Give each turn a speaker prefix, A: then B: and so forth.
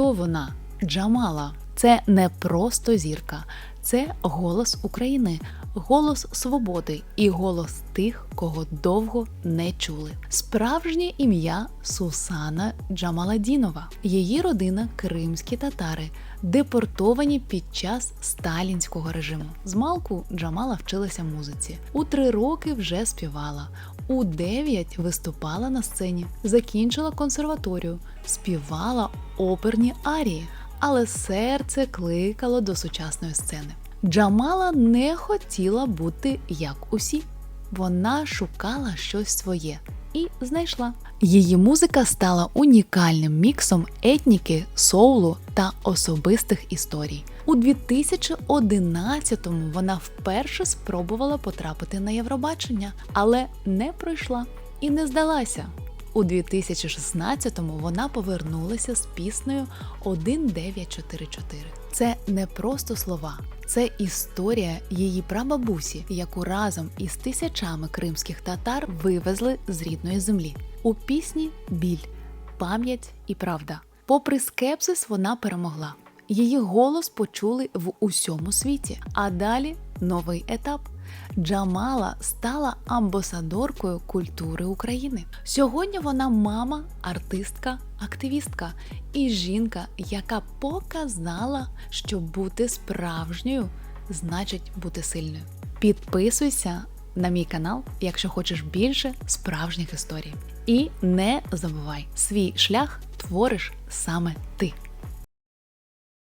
A: Хто вона? Джамала. Це не просто зірка, це голос України, голос свободи і голос тих, кого довго не чули. Справжнє ім'я Сусана Джамаладінова. Її родина кримські татари, депортовані під час сталінського режиму. Змалку Джамала вчилася музиці. У три роки вже співала. У дев'ять виступала на сцені, закінчила консерваторію, співала оперні арії, але серце кликало до сучасної сцени. Джамала не хотіла бути як усі. Вона шукала щось своє і знайшла. Її музика стала унікальним міксом етніки, соулу та особистих історій. У 2011-му вона вперше спробувала потрапити на Євробачення, але не пройшла і не здалася. У 2016-му вона повернулася з піснею 1944. Це не просто слова, це історія її прабабусі, яку разом із тисячами кримських татар вивезли з рідної землі. У пісні біль, пам'ять і правда. Попри скепсис, вона перемогла. Її голос почули в усьому світі. А далі новий етап. Джамала стала амбасадоркою культури України. Сьогодні вона мама, артистка, активістка і жінка, яка показала, що бути справжньою значить бути сильною. Підписуйся на мій канал, якщо хочеш більше справжніх історій. І не забувай, свій шлях твориш саме ти.